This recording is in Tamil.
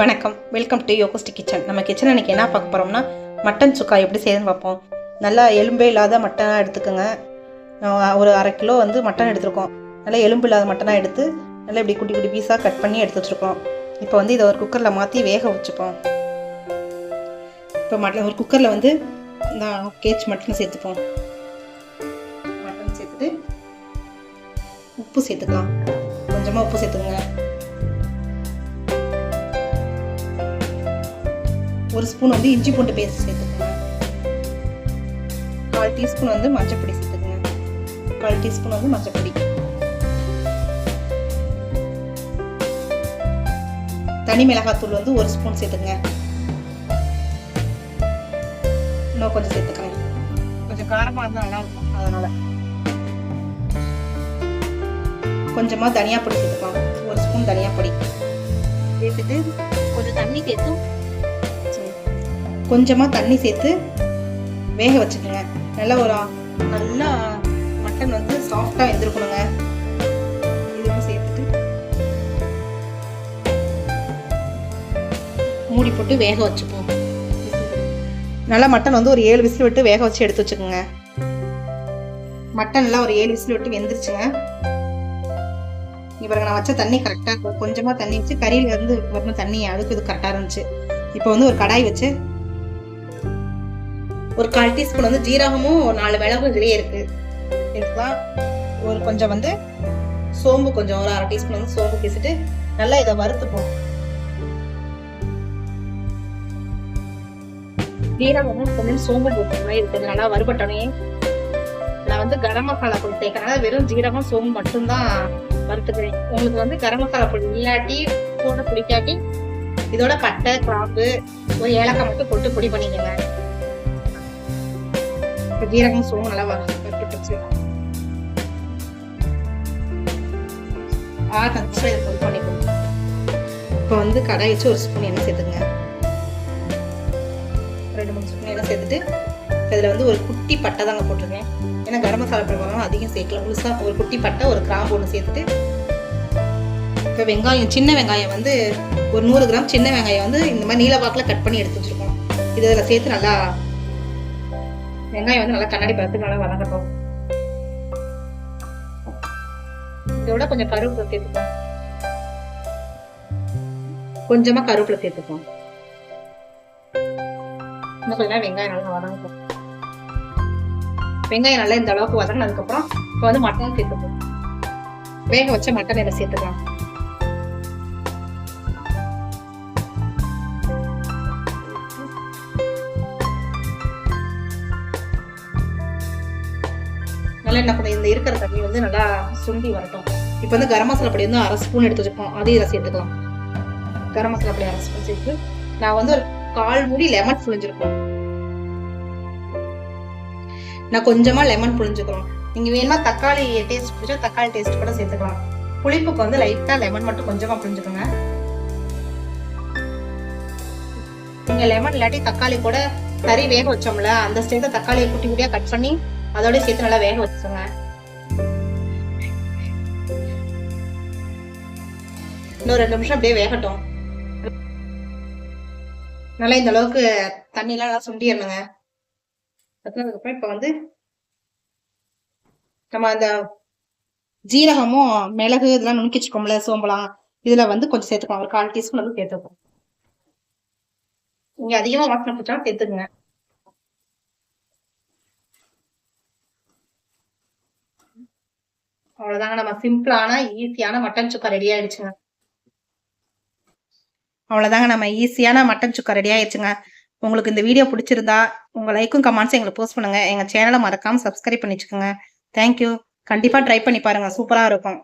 வணக்கம். வெல்கம் டு யோகஸ்டி கிச்சன் நம்ம கிச்சன் இன்னைக்கு என்ன பார்க்க போகிறோம்னா மட்டன் சுக்கா எப்படி செய்யணும்னு பார்ப்போம். நல்லா எலும்பே இல்லாத மட்டனாக எடுத்துக்கோங்க. நான் ஒரு அரை கிலோ வந்து மட்டன் எடுத்துருக்கோம். நல்லா எலும்பு இல்லாத மட்டனாக எடுத்து நல்லா இப்படி குட்டி குட்டி பீஸாக கட் பண்ணி எடுத்து வச்சுருக்கோம். இப்போ வந்து இதை ஒரு குக்கரில் மாற்றி வேக வச்சுப்போம். இப்போ மட்டன் ஒரு குக்கரில் வந்து இந்த கேச் மட்டன் சேர்த்துப்போம். மட்டன் சேர்த்துட்டு உப்பு சேர்த்துக்கலாம். கொஞ்சமாக உப்பு சேர்த்துக்கோங்க. ஒரு ஸ்பூன் வந்து இஞ்சி பூண்டு பேஸ்ட் சேர்த்துக்கோங்க. கால் டீஸ்பூன் வந்து மஞ்சப்பொடி சேர்த்துக்கோங்க. கால் டீஸ்பூன் வந்து மஞ்சப்பொடி. தனி மிளகாத்தூள் வந்து ஒரு ஸ்பூன் சேர்த்துக்கங்க. இன்னும் கொஞ்சம் சேர்த்துக்கிறேன் கொஞ்சம் காரமாக இருந்தால் நல்லா இருக்கும் கொஞ்சமாக தனியாக பொடி சேர்த்துக்கலாம். ஒரு ஸ்பூன் தனியாக பொடி. சேர்த்துட்டு கொஞ்சம் தண்ணி சேர்த்து கொஞ்சமாக தண்ணி சேர்த்து வேக வச்சுக்கோங்க. நல்லா ஒரு நல்லா மட்டன் வந்து சாஃப்டாக வெந்திருக்கணுங்க. இதெல்லாம் சேர்த்துட்டு மூடி போட்டு வேக வச்சுப்போம். நல்லா மட்டன் வந்து ஒரு ஏழு விசில் விட்டு வேக வச்சு எடுத்து வச்சுக்கோங்க. மட்டன்லாம் ஒரு ஏழு விசில் விட்டு வெந்துருச்சுங்க. இப்போ நான் வச்ச தண்ணி கரெக்டாக கொஞ்சமாக தண்ணி வச்சு கறியில் இருந்து வரணும் தண்ணி அதுக்கு இது கரெக்டாக இருந்துச்சு. இப்போ வந்து ஒரு கடாய் வச்சு ஒரு கால் டீஸ்பூன் வந்து ஜீரகமும் நாலு மிளகும் இதுலயே இருக்கு இதுக்கெல்லாம் ஒரு கொஞ்சம் வந்து சோம்பு கொஞ்சம் ஒரு அரை டீஸ்பூன் வந்து சோம்பு பேசிட்டு நல்லா இதை வறுத்துப்போம். ஜீரகமும் கொஞ்சம் சோம்பு போட்டுருவேன் இருக்குது நல்லா வறுபட்டோனே நான் வந்து கரம் மசாலா பொடி சேர்க்கறனால வெறும் ஜீரகம் சோம்பு மட்டும்தான் வறுத்துக்கிறேன். உங்களுக்கு வந்து கரம் மசாலா பொடி இல்லாட்டி போட பிடிக்காட்டி இதோட பட்டை கிராம்பு ஒரு ஏலக்காய் மட்டும் போட்டு பொடி பண்ணிக்கோங்க. இப்போ ஜீரகம் சோம்பு நல்லா வறுத்துட்டு ஆறு நிமிஷம் இதை பொடி பண்ணிக்கோங்க இப்போ வந்து கடை வச்சு ஒரு ஸ்பூன் எண்ணெய் சேர்த்துங்க ரெண்டு மூணு ஸ்பூன் எண்ணெய் சேர்த்துட்டு இதில் வந்து ஒரு குட்டி பட்டை தாங்க போட்டிருக்கேன் ஏன்னா கரம் மசாலா போடுவாங்க அதிகம் சேர்க்கல முழுசாக ஒரு குட்டி பட்டை ஒரு கிராம்பு ஒன்று சேர்த்துட்டு இப்போ வெங்காயம் சின்ன வெங்காயம் வந்து ஒரு நூறு கிராம் சின்ன வெங்காயம் வந்து இந்த மாதிரி நீல வாக்கில் கட் பண்ணி எடுத்து வச்சிருக்கோம் இது இதில் சேர்த்து நல்லா வெங்காயம் வந்து நல்லா கண்ணாடி பழத்துக்கு நல்லா வதங்கட்டும் இதோட கொஞ்சம் கருவேப்பிலை சேர்த்துப்போம். கொஞ்சமா கருவேப்பிலை சேர்த்துப்போம். இன்னும் கொஞ்சம் வெங்காயம் நல்லா வதங்கட்டும். வெங்காயம் நல்லா இந்த அளவுக்கு வதங்கினதுக்கு அப்புறம் இப்போ வந்து மட்டன் சேர்த்துப்போம். வேக வச்ச மட்டன் இதில் சேர்த்துக்கலாம். நல்லா என்ன பண்ண இந்த இருக்கிற தண்ணி வந்து நல்லா சுண்டி வரட்டும். இப்போ வந்து கரம் மசாலா பொடி வந்து அரை ஸ்பூன் எடுத்து வச்சிருக்கோம் அதையும் இதை சேர்த்துக்கலாம். கரம் மசாலா பொடி அரை ஸ்பூன் சேர்த்து நான் வந்து ஒரு கால் மூடி லெமன் புழிஞ்சிருக்கோம் நான் கொஞ்சமா லெமன் புழிஞ்சுக்கிறோம் நீங்க வேணுமா தக்காளி டேஸ்ட் பிடிச்சா தக்காளி டேஸ்ட் கூட சேர்த்துக்கலாம். புளிப்புக்கு வந்து லைட்டா லெமன் மட்டும் கொஞ்சமா புழிஞ்சுக்கோங்க. நீங்க லெமன் இல்லாட்டி தக்காளி கூட கறி வேக வச்சோம்ல அந்த ஸ்டேஜ்ல தக்காளியை குட்டி குட்டியா கட் பண்ணி அதோட சேர்த்து நல்லா வேக வச்சுக்கோங்க. இன்னும் ரெண்டு நிமிஷம் அப்படியே வேகட்டும். நல்லா இந்த அளவுக்கு தண்ணியெல்லாம் நல்லா சுண்டிடணுங்க அதுக்கப்புறம் இப்போ வந்து நம்ம அந்த ஜீரகமும் மிளகு இதெல்லாம் நுணுக்கி வச்சுக்கோம்ல சோம்பலாம் இதில் வந்து கொஞ்சம் சேர்த்துக்கலாம். ஒரு கால் டீஸ்பூன் வந்து சேர்த்துக்கோம் நீங்கள் அதிகமாக வாசனை பிடிச்சாலும் சேர்த்துக்குங்க. அவ்வளவுதாங்க. நம்ம சிம்பிளான ஈஸியான மட்டன் சுக்கா ரெடி ஆயிடுச்சுங்க. அவ்வளோதாங்க நம்ம ஈஸியான மட்டன் சுக்கா ரெடி ஆயிடுச்சுங்க. உங்களுக்கு இந்த வீடியோ பிடிச்சிருந்தா உங்கள் லைக்கும் கமெண்ட்ஸ் எங்களுக்கு போஸ்ட் பண்ணுங்கள் எங்கள் சேனலை மறக்காமல் சப்ஸ்கிரைப் பண்ணி வச்சுக்கோங்க தேங்க்யூ கண்டிப்பாக ட்ரை பண்ணி பாருங்க. சூப்பராக இருக்கும்.